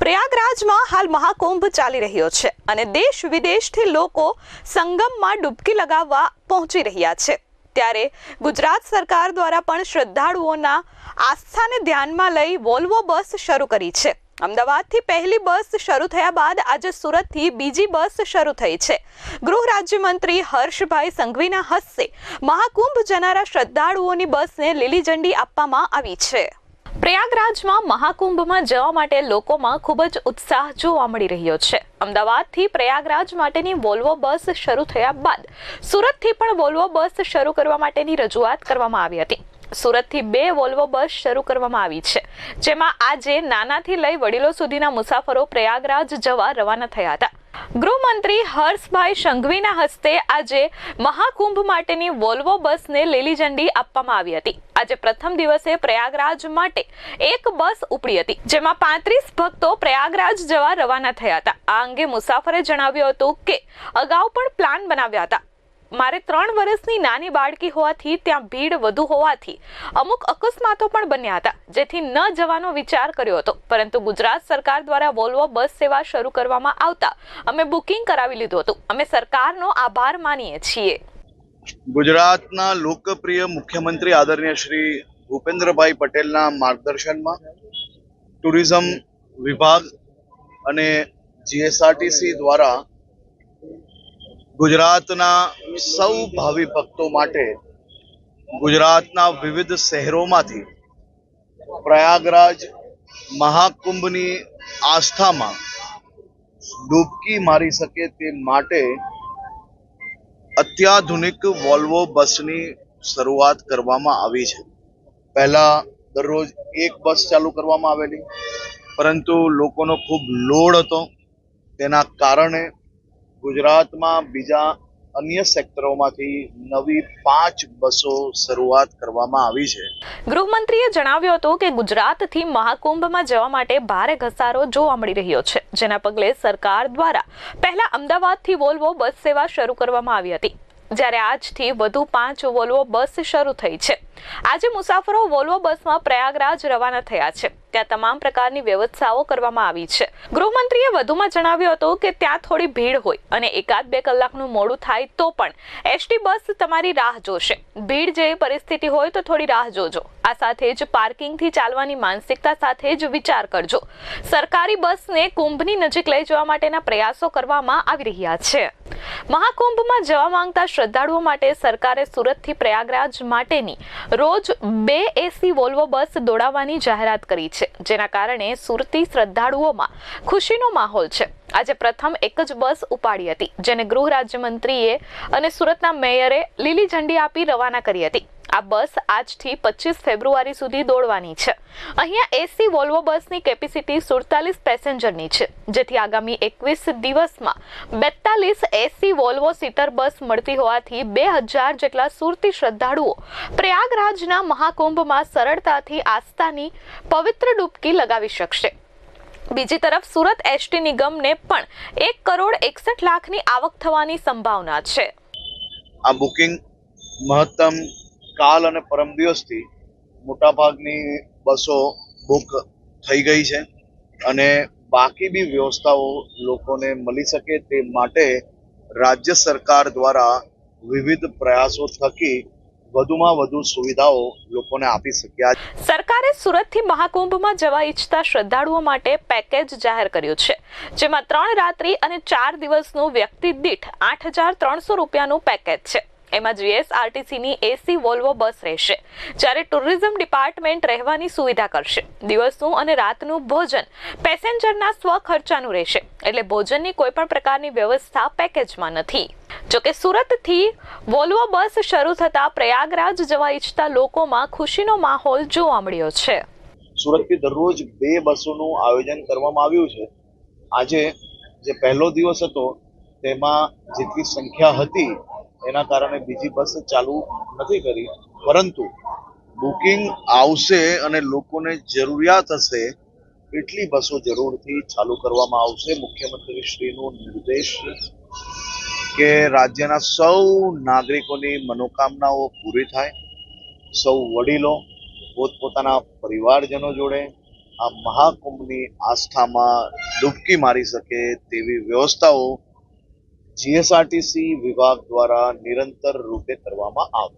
પ્રયાગરાજમાં હાલ મહાકુંભ ચાલી રહ્યો છે અને દેશ વિદેશથી લોકો સંગમમાં ડૂબકી લગાવવા પહોંચી રહ્યા છે. ત્યારે ગુજરાત સરકાર દ્વારા પણ શ્રદ્ધાળુઓના આસ્થાને ધ્યાનમાં લઈ વોલ્વો બસ શરૂ કરી છે. અમદાવાદથી પહેલી બસ શરૂ થયા બાદ આજે સુરતથી બીજી બસ શરૂ થઈ છે. ગૃહ રાજ્યમંત્રી હર્ષભાઈ સંઘવીના હસ્તે મહાકુંભ જનારા શ્રદ્ધાળુઓની બસને લીલી ઝંડી આપવામાં આવી છે. પ્રયાગરાજમાં મહાકુંભમાં જવા માટે લોકોમાં ખૂબ જ ઉત્સાહ જોવા મળી રહ્યો છે. અમદાવાદથી પ્રયાગરાજ માટેની વોલ્વો બસ શરૂ થયા બાદ સુરતથી પણ વોલ્વો બસ શરૂ કરવા માટેની રજૂઆત કરવામાં આવી હતી. સુરતથી બે વોલ્વો બસ શરૂ કરવામાં આવી છે, જેમાં આજે નાનાથી લઈ વડીલો સુધીના મુસાફરો પ્રયાગરાજ જવા રવાના થયા હતા. ગૃહમંત્રી હર્ષભાઈ સંઘવીના હસ્તે આજે મહાકુંભ માટેની વોલ્વો બસને લીલી ઝંડી આપવામાં આવી હતી. આજે પ્રથમ દિવસે પ્રયાગરાજ માટે એક બસ ઉપડી હતી, જેમાં પાંત્રીસ ભક્તો પ્રયાગરાજ જવા રવાના થયા હતા. આ અંગે મુસાફરે જણાવ્યું હતું કે, અગાઉ પણ પ્લાન બનાવ્યા હતા. મારે ત્રણ વર્ષની નાની બાળકી હોવાથી ત્યાં ભીડ વધુ હોવાથી અમુક અકસ્માતો પણ બન્યા હતા, જેથી ન જવાનો વિચાર કર્યો હતો. પરંતુ ગુજરાત સરકાર દ્વારા વોલ્વો બસ સેવા શરૂ કરવામાં આવતા અમે બુકિંગ કરાવી લીધું હતું. અમે સરકારનો આભાર માનીએ છીએ. ગુજરાતના લોકપ્રિય મુખ્યમંત્રી આદરણીય શ્રી ભૂપેન્દ્રભાઈ પટેલના માર્ગદર્શનમાં ટુરિઝમ વિભાગ અને જીએસઆરટીસી દ્વારા ગુજરાતના સૌ ભાવિ ભક્તો માટે ગુજરાતના વિવિધ શહેરોમાંથી પ્રયાગરાજ મહાકુંભની આસ્થામાં ડૂબકી મારી શકે તે માટે અત્યાધુનિક વોલ્વો બસની શરૂઆત કરવામાં આવી છે. પહેલા દરરોજ એક બસ ચાલુ કરવામાં આવેલી, પરંતુ લોકોનો ખૂબ લોડ હતો. તેના કારણે ગુજરાતમાં બીજા અન્ય સેક્ટરોમાંથી નવી પાંચ બસો શરૂઆત કરવામાં આવી છે. ગૃહમંત્રીએ જણાવ્યું હતું કે ગુજરાતથી મહાકુંભમાં જવા માટે ભારે ઘસારો જોવા મળી રહ્યો છે. જેના પગલે સરકાર દ્વારા પહેલા અમદાવાદથી વોલ્વો બસ સેવા શરૂ કરવામાં આવી હતી. જ્યારે આજથી વધુ પાંચ વોલ્વો બસ શરૂ થઈ છે. આજે મુસાફરો વોલ્વો બસમાં પ્રયાગરાજ રવાના થયા છે. ત્યાં તમામ પ્રકારની વ્યવસ્થાઓ કરવામાં આવી છે. ગૃહમંત્રીએ વધુમાં જણાવ્યું હતું કે ત્યાં થોડી ભીડ હોય અને એકાદ બે કલાકનું મોડું થાય તો પણ એસટી બસ તમારી રાહ જોશે. ભીડ જેવી પરિસ્થિતિ હોય તો થોડી રાહ જોજો. આ સાથે જ પાર્કિંગથી ચાલવાની માનસિકતા સાથે જ વિચાર કરજો. સરકારી બસને કુંભની નજીક લઈ જવા માટેના પ્રયાસો કરવામાં આવી રહ્યા છે. મહાકુંભમાં જવા માંગતા શ્રદ્ધાળુઓ માટે સરકારે સુરતથી પ્રયાગરાજ માટેની રોજ બે એસી વોલ્વો બસ દોડાવવાની જાહેરાત કરી છે, જેના કારણે સુરતી શ્રદ્ધાળુઓમાં ખુશીનો માહોલ છે. આજે પ્રથમ એક જ બસ ઉપાડી હતી, જેને ગૃહ રાજ્યમંત્રીએ અને સુરતના મેયરે લીલી ઝંડી આપી રવાના કરી હતી. આ બસ આજથી પચીસ ફેબ્રુઆરી સુધી દોડવાની છે. અહીંયા એસી વોલ્વો બસની કેપેસિટી સુડતાલીસ પેસેન્જરની છે, જેથી આગામી એકવીસ દિવસમાં બેતાલીસ એસી વોલ્વો સીટર બસ મળતી હોવાથી બે હજાર જેટલા સુરતી શ્રદ્ધાળુઓ પ્રયાગરાજના મહાકુંભમાં સરળતાથી આસ્થાની પવિત્ર ડૂબકી લગાવી શકશે. બીજી તરફ સુરત એસટી નિગમને પણ એક કરોડ એકસઠ લાખની આવક થવાની સંભાવના છે. આ બુકિંગ મહત્તમ કાલ અને પરમ દિવસથી મોટાભાગની બસો બુક થઈ ગઈ છે અને બાકી બી વ્યવસ્થાઓ લોકોને મળી શકે તે માટે રાજ્ય સરકાર દ્વારા વિવિધ પ્રયાસો થકી વધુમાં વધુ સુવિધાઓ લોકોને આપી શક્યા. સરકારે સુરતથી મહાકુંભમાં જવા ઈચ્છતા શ્રદ્ધાળુઓ માટે પેકેજ જાહેર કર્યું છે, જેમાં ત્રણ રાત્રિ અને ચાર દિવસનું વ્યક્તિ દીઠ આઠ હજાર ત્રણસો રૂપિયાનું પેકેજ છે. એમાં જીએસઆરટીસીની એસી વોલ્વો બસ રહેશે, જ્યારે ટુરિઝમ ડિપાર્ટમેન્ટ રહેવાની સુવિધા કરશે. દિવસનું અને રાતનું ભોજન પેસેન્જરના સ્વ ખર્ચાનું રહેશે, એટલે ભોજનની કોઈ પણ પ્રકારની વ્યવસ્થા પેકેજમાં નથી. જોકે સુરતથી વોલ્વો બસ શરૂ થતા પ્રયાગરાજ જવા ઈચ્છતા લોકોમાં ખુશીનો માહોલ જોવા મળ્યો છે. સુરતથી દરરોજ બે બસોનું આયોજન કરવામાં આવ્યું છે. આજે જે પહેલો દિવસ હતો, તેમાં જેટલી સંખ્યા હતી, એના કારણે બીજી બસ ચાલુ નથી કરી. પરંતુ બુકિંગ આવશે અને લોકોને જરૂરિયાત હશે, એટલી બસો જરૂરથી ચાલુ કરવામાં આવશે. મુખ્યમંત્રી શ્રીનો નિર્દેશ કે રાજ્યના સૌ નાગરિકોની મનોકામનાઓ પૂરી થાય, સૌ વડીલો પોતપોતાના પરિવારજનો જોડે આ મહાકુંભની આસ્થામાં ડૂબકી મારી શકે તેવી વ્યવસ્થાઓ જીએસઆરટીસી વિભાગ દ્વારા નિરંતર રૂપે કરવામાં આવે.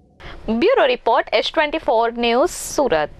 Bureau report S twenty four news Surat.